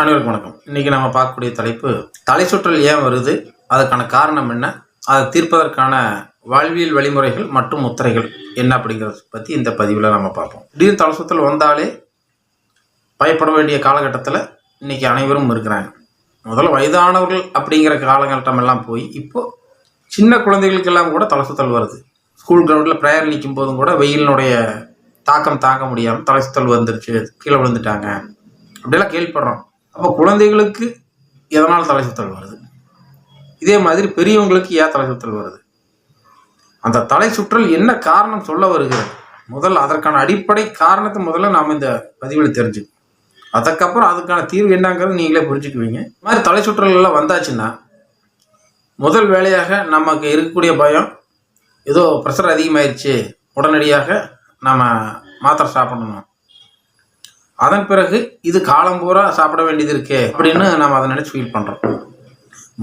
அனைவருக்கும் வணக்கம். இன்றைக்கி நம்ம பார்க்கக்கூடிய தலைப்பு தலை சுற்றல் ஏன் வருது? அதற்கான காரணம் என்ன? அதை தீர்ப்பதற்கான வாழ்வியல் வழிமுறைகள் மற்றும் முத்திரைகள் என்ன அப்படிங்கிறத பற்றி இந்த பதிவில் நம்ம பார்ப்போம். திடீர் தலை சுற்றல் வந்தாலே பயப்பட வேண்டிய காலகட்டத்தில் இன்னைக்கு அனைவரும் இருக்கிறாங்க. முதல்ல வயதானவர்கள் அப்படிங்கிற காலகட்டம் எல்லாம் போய் இப்போது சின்ன குழந்தைகளுக்கெல்லாம் கூட தலை சுற்றல் வருது. ஸ்கூல் கிரவுண்டில் ப்ரேயர் நிற்கும் போதும் கூட வெயிலினுடைய தாக்கம் தாங்க முடியாமல் தலை சுற்றல் வந்துருச்சு கீழே விழுந்துட்டாங்க. அப்படியெல்லாம் கேள்விப்படுறோம். அப்போ குழந்தைகளுக்கு எதனால் தலை சுற்றல் வருது? இதே மாதிரி பெரியவங்களுக்கு ஏன் தலை சுற்றல் வருது? அந்த தலை சுற்றல் என்ன காரணம் சொல்ல வருகிறது? முதல் அதற்கான அடிப்படை காரணத்தை முதல்ல நாம் இந்த பதிவில் தெரிஞ்சுக்கணும். அதுக்கப்புறம் அதுக்கான தீர்வு என்னங்கிறது நீங்களே புரிஞ்சுக்குவீங்க. இது மாதிரி தலை சுற்றல் எல்லாம் வந்தாச்சுன்னா முதல் வேலையாக நமக்கு இருக்கக்கூடிய பயம் ஏதோ ப்ரெஷர் அதிகமாயிருச்சு உடனடியாக நம்ம மாத்திரை சாப்பிடணும். அதன் பிறகு இது காலம் பூரா சாப்பிட வேண்டியது இருக்கே அப்படின்னு நம்ம அதை நினச்சி ஃபீல் பண்ணுறோம்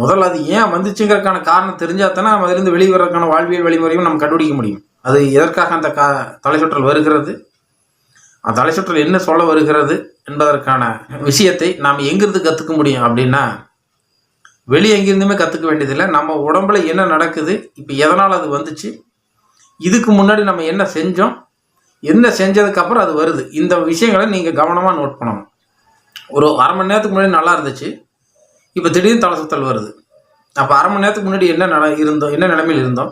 முதல்ல அது ஏன் வந்துச்சுங்கிறதுக்கான காரணம் தெரிஞ்சால் தானே நம்ம அதிலிருந்து வெளியே வர்றதுக்கான வாழ்வியல் வழிமுறையும் நம்ம கண்டுபிடிக்க முடியும். அது எதற்காக அந்த கா தலை சுற்றல் வருகிறது? அந்த தலை சுற்றல் என்ன சொல்ல வருகிறது என்பதற்கான விஷயத்தை நாம் எங்கிருந்து கற்றுக்க முடியும் அப்படின்னா வெளியே எங்கிருந்துமே கற்றுக்க வேண்டியதில்லை. நம்ம உடம்புல என்ன நடக்குது? இப்போ எதனால் அது வந்துச்சு? இதுக்கு முன்னாடி நம்ம என்ன செஞ்சோம்? என்ன செஞ்சதுக்கப்புறம் அது வருது. இந்த விஷயங்களை நீங்கள் கவனமாக நோட் பண்ணணும். ஒரு அரை மணி நேரத்துக்கு முன்னாடி நல்லா இருந்துச்சு. இப்போ திடீர்னு தலை சுத்தல் வருது. அப்போ அரை மணி நேரத்துக்கு முன்னாடி என்ன நட இருந்தோம் என்ன நிலைமையில் இருந்தோம்?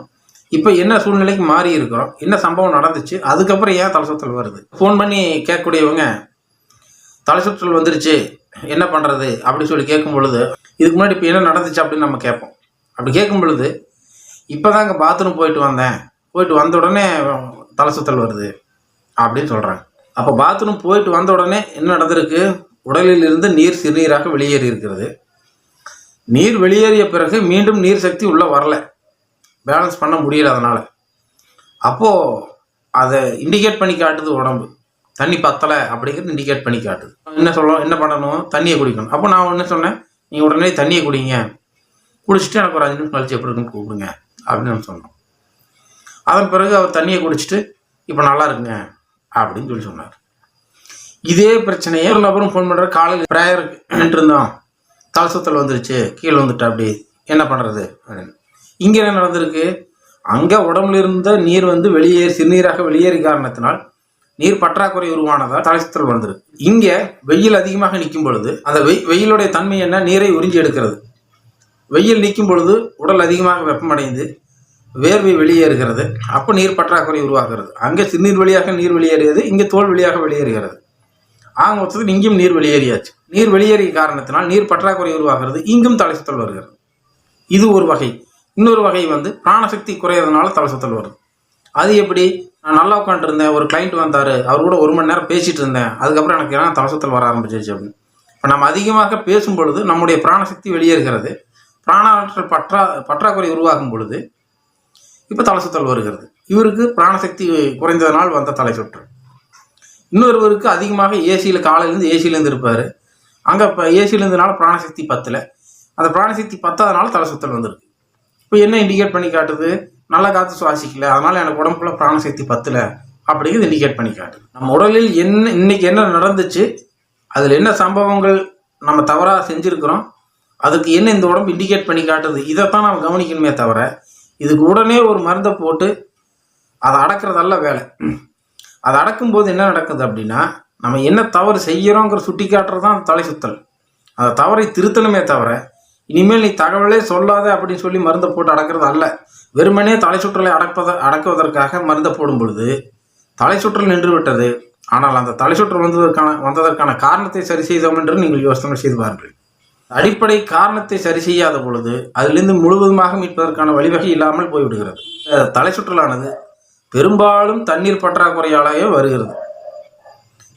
இப்போ என்ன சூழ்நிலைக்கு மாறி இருக்கிறோம்? என்ன சம்பவம் நடந்துச்சு? அதுக்கப்புறம் ஏன் தலை சுத்தல் வருது? ஃபோன் பண்ணி கேட்கக்கூடியவங்க தலை சுற்றல் வந்துருச்சு. என்ன பண்ணுறது அப்படி சொல்லி கேட்கும் பொழுது இதுக்கு முன்னாடி இப்போ என்ன நடந்துச்சு? அப்படின்னு நம்ம கேட்போம். அப்படி கேட்கும் பொழுது இப்போ தாங்க பாத்ரூம் போயிட்டு வந்தேன். போயிட்டு வந்த உடனே தலை சுத்தல் வருது. அப்படின்னு சொல்கிறாங்க அப்போ பாத்ரூம் போயிட்டு வந்த உடனே என்ன நடந்திருக்கு? உடலில் இருந்து நீர் சிறுநீராக வெளியேறி இருக்கிறது. நீர் வெளியேறிய பிறகு மீண்டும் நீர் சக்தி உள்ளே வரலை. பேலன்ஸ் பண்ண முடியல அதனால். அப்போது அதை இண்டிகேட் பண்ணி காட்டுது உடம்பு. தண்ணி பத்தலை அப்படிங்கிறது இண்டிகேட் பண்ணி காட்டுது. என்ன சொல்லணும் என்ன பண்ணணும்? தண்ணியை குடிக்கணும். அப்போ நான் என்ன சொன்னேன்? நீங்கள் உடனே தண்ணியை குடிங்க. குடிச்சிட்டு எனக்கு ஒரு அஞ்சு நிமிஷம் கழிச்சு எப்படி இருக்குன்னு கூப்பிடுங்க அப்படின்னு நம்ம சொன்னோம் அதன் பிறகு அவர் தண்ணியை குடிச்சிட்டு இப்போ நல்லா இருக்குங்க. அப்படின்னு சொல்லி சொன்னார். இதே பிரச்சனையே ஒரு நபரும் ஃபோன் பண்ணுற காலையில் ப்ரேயர் நின்றுருந்தோம் தலசத்தில் வந்துருச்சு. கீழே வந்துட்டா அப்படி. என்ன பண்ணுறது அப்படின்னு. இங்கே என்ன நடந்திருக்கு? அங்கே உடம்புல இருந்த நீர் வந்து வெளியே சிறுநீராக வெளியேறி காரணத்தினால் நீர் பற்றாக்குறை உருவானதால் தலைசுத்தல் சுத்தல் இங்கே வெயில் அதிகமாக நிற்கும் பொழுது அந்த வெய் வெயிலுடைய தன்மை என்ன? நீரை உறிஞ்சி எடுக்கிறது. வெயில் நிற்கும் பொழுது உடல் அதிகமாக வெப்பமடைந்து வேர்வை வெளியேறுகிறது. அப்போ நீர் பற்றாக்குறை உருவாகிறது. அங்கே சிறுநீர் வழியாக நீர் வெளியேறியது இங்கே தோல் வழியாக வெளியேறுகிறது. ஆக மொத்தத்தில் இங்கேயும் நீர் வெளியேறியாச்சு. நீர் வெளியேறிய காரணத்தினால் நீர் பற்றாக்குறை உருவாகிறது இங்கும் தலை சுத்தல் வருகிறது. இது ஒரு வகை. இன்னொரு வகை வந்து பிராணசக்தி குறையிறதுனால தலை சுத்தல் வருது. அது எப்படி? நான் நல்லா உட்காந்துருந்தேன் ஒரு கிளைண்ட் வந்தார் அவர் கூட ஒரு மணி நேரம் பேசிகிட்டு இருந்தேன். அதுக்கப்புறம் எனக்கு என்ன தலை சுத்தல் வர ஆரம்பிச்சிருச்சு அப்படின்னு. இப்போ நம்ம அதிகமாக பேசும் பொழுது நம்முடைய பிராணசக்தி வெளியேறுகிறது. பிராணாற்றல் பற்றா பற்றாக்குறை உருவாகும் பொழுது இப்போ தலை சுத்தல் வருகிறது. இவருக்கு பிராணசக்தி குறைந்ததனால் வந்த தலை சுற்று. இன்னொருவருக்கு அதிகமாக ஏசியில் காலையிலேருந்து ஏசியிலேருந்து இருப்பார். அங்கே இப்போ ஏசியிலேருந்துனால பிராணசக்தி பத்தலை. அந்த பிராணசக்தி பத்தாதனால தலை சுத்தல் வந்திருக்கு. இப்போ என்ன இண்டிகேட் பண்ணி காட்டுது? நல்லா காற்று சுவாசிக்கல. அதனால் எனக்கு உடம்புல பிராணசக்தி பத்தலை அப்படிங்கிறது இண்டிகேட் பண்ணி காட்டுது. நம்ம உடலில் என்ன இன்னைக்கு என்ன நடந்துச்சு? அதில் என்ன சம்பவங்கள் நம்ம தவறாக செஞ்சுருக்கிறோம்? அதுக்கு என்ன இந்த உடம்பு இண்டிகேட் பண்ணி காட்டுது? இதைத்தான் நம்ம கவனிக்கணுமே தவிர இதுக்கு உடனே ஒரு மருந்தை போட்டு அதை அடக்கிறதல்ல வேலை. அதை அடக்கும்போது என்ன நடக்குது அப்படின்னா நம்ம என்ன தவறு செய்கிறோங்கிற சுட்டி காட்டுறது தான் தலை சுத்தல். அந்த தவறை திருத்தணுமே தவிர இனிமேல் நீ தகவலே சொல்லாத அப்படின்னு சொல்லி மருந்தை போட்டு அடக்கிறது அல்ல. வெறுமனே தலை சுற்றலை அடப்பத அடக்குவதற்காக மருந்தை போடும் பொழுது தலை சுற்றல் நின்று விட்டது. ஆனால் அந்த தலை சுற்றல் வந்ததற்கான வந்ததற்கான காரணத்தை சரி செய்தோம் என்று நீங்கள் யோசனை செய்து பாருங்கள். அடிப்படை காரணத்தை சரி செய்யாத பொழுது அதிலிருந்து முழுவதுமாக மீட்பதற்கான வழிவகை இல்லாமல் போய்விடுகிறது. தலை சுற்றலானது பெரும்பாலும் தண்ணீர் பற்றாக்குறையாலேயே வருகிறது.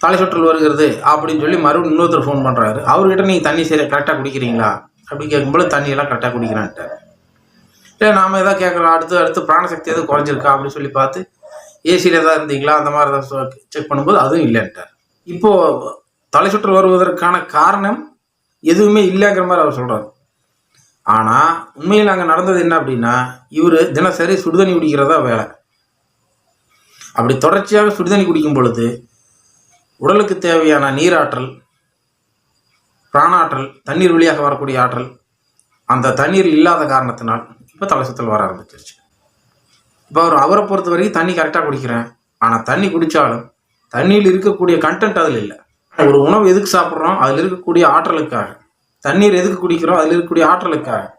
தலை சுற்றல் வருகிறது அப்படின்னு சொல்லி மறுபடியும் இன்னொருத்தர் ஃபோன் பண்ணுறாரு அவர்கிட்ட நீங்கள் தண்ணி சரி கரெக்டாக குடிக்கிறீங்களா? அப்படி கேட்கும்போது தண்ணியெல்லாம் கரெக்டாக குடிக்கிறான்ட்டார். இல்லை நாம் எதாவது கேட்குறோம் அடுத்து அடுத்து பிராணசக்தி எதுவும் குறைஞ்சிருக்கா அப்படின்னு சொல்லி பார்த்து ஏசியில் எதாவது இருந்தீங்களா? அந்த மாதிரி ஏதாவது செக் பண்ணும்போது அதுவும் இல்லைன்ட்டார். இப்போது தலை சுற்றல் வருவதற்கான காரணம் எதுவுமே இல்லைங்கிற மாதிரி அவர் சொல்கிறார் ஆனால் உண்மையில் அங்கே நடந்தது என்ன அப்படின்னா இவர் தினசரி சுடுதண்ணி குடிக்கிறதா வேலை. அப்படி தொடர்ச்சியாக சுடுதண்ணி குடிக்கும் பொழுது உடலுக்கு தேவையான நீராற்றல் பிராணாற்றல் தண்ணீர் வழியாக வரக்கூடிய ஆற்றல் அந்த தண்ணீர் இல்லாத காரணத்தினால் இப்போ தலை சுத்தல் வர ஆரம்பிச்சிருச்சு. இப்போ அவர் அவரை பொறுத்த வரைக்கும் தண்ணி கரெக்டாக குடிக்கிறேன். ஆனால் தண்ணி குடித்தாலும் தண்ணியில் இருக்கக்கூடிய கண்டென்ட் அதில் இல்லை. ஒரு உணவு எதுக்கு சாப்பிட்றோம்? அதில் இருக்கக்கூடிய ஆற்றலுக்காக. தண்ணீர் எதுக்கு குடிக்கிறோம்? அதில் இருக்கக்கூடிய ஆற்றலுக்காக.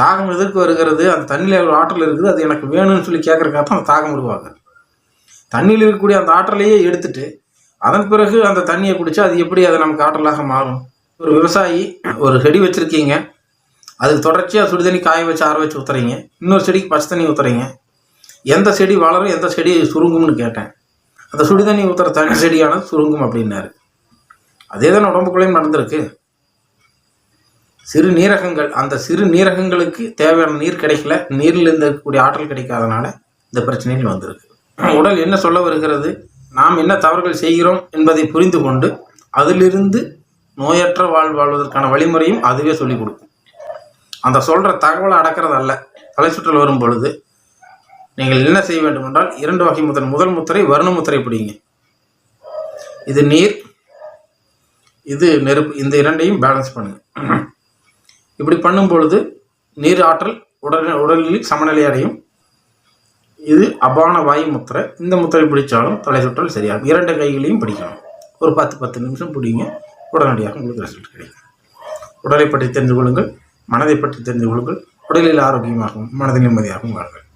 தாகம் எதுக்கு வருகிறது? அந்த தண்ணியில் ஒரு ஆற்றல் இருக்குது அது எனக்கு வேணும்னு சொல்லி கேட்குறக்காக தான் அந்த தாகம் உருவாகுது. தண்ணியில் இருக்கக்கூடிய அந்த ஆற்றலையே எடுத்துட்டு அதன் பிறகு அந்த தண்ணியை குடிச்சா அது எப்படி அது நமக்கு ஆற்றலாக மாறும்? ஒரு விவசாயி ஒரு செடி வச்சுருக்கீங்க. அதுக்கு தொடர்ச்சியாக சுடு தண்ணி காய வச்சு ஆற வச்சு ஊற்றுறீங்க இன்னொரு செடிக்கு பச்சை தண்ணி ஊற்றுறீங்க எந்த செடி வளரும் எந்த செடி சுருங்கும்னு கேட்டேன். அந்த சுடு தண்ணி ஊற்றுற தனி செடியானது சுருங்கும் அப்படின்னாரு. அதே தானே உடம்புக்குள்ளேயும் நடந்திருக்கு. சிறு நீரகங்கள் அந்த சிறு நீரகங்களுக்கு தேவையான நீர் கிடைக்கல. நீரில் இருந்து இருக்கக்கூடிய ஆற்றல் கிடைக்காதனால இந்த பிரச்சனைகள் வந்திருக்கு. உடல் என்ன சொல்ல வருகிறது? நாம் என்ன தவறுகள் செய்கிறோம் என்பதை புரிந்து கொண்டு அதிலிருந்து நோயற்ற வாழ் வாழ்வதற்கான வழிமுறையும் அதுவே சொல்லிக் கொடுக்கும். அந்த சொல்கிற தகவலை அடக்கிறது அல்ல. தலை சுற்றல் வரும் பொழுது நீங்கள் என்ன செய்ய வேண்டும் என்றால் இரண்டு வகை முத்திரை முதல் முத்திரை வருண முத்திரை பிடிங்க. இது நீர் இது நெருப்பு இந்த இரண்டையும் பேலன்ஸ் பண்ணுங்கள் இப்படி பண்ணும் பொழுது நீர் ஆற்றல் உடல் உடலில் சமநிலை அடையும். இது அபான வாயு முத்திரை. இந்த முத்திரை பிடித்தாலும் தலை சுற்றல் சரியாகும். இரண்டு கைகளையும் பிடிக்கணும். ஒரு பத்து பத்து நிமிஷம் பிடிங்க. உடனடியாக உங்களுக்கு ரிசல்ட் கிடைக்கும். உடலை பற்றி தெரிந்து கொள்ளுங்கள். மனதை பற்றி தெரிந்து கொள்ளுங்கள். உடலில் ஆரோக்கியமாகவும் மனதில் நிம்மதியாகவும் வாழ்கள்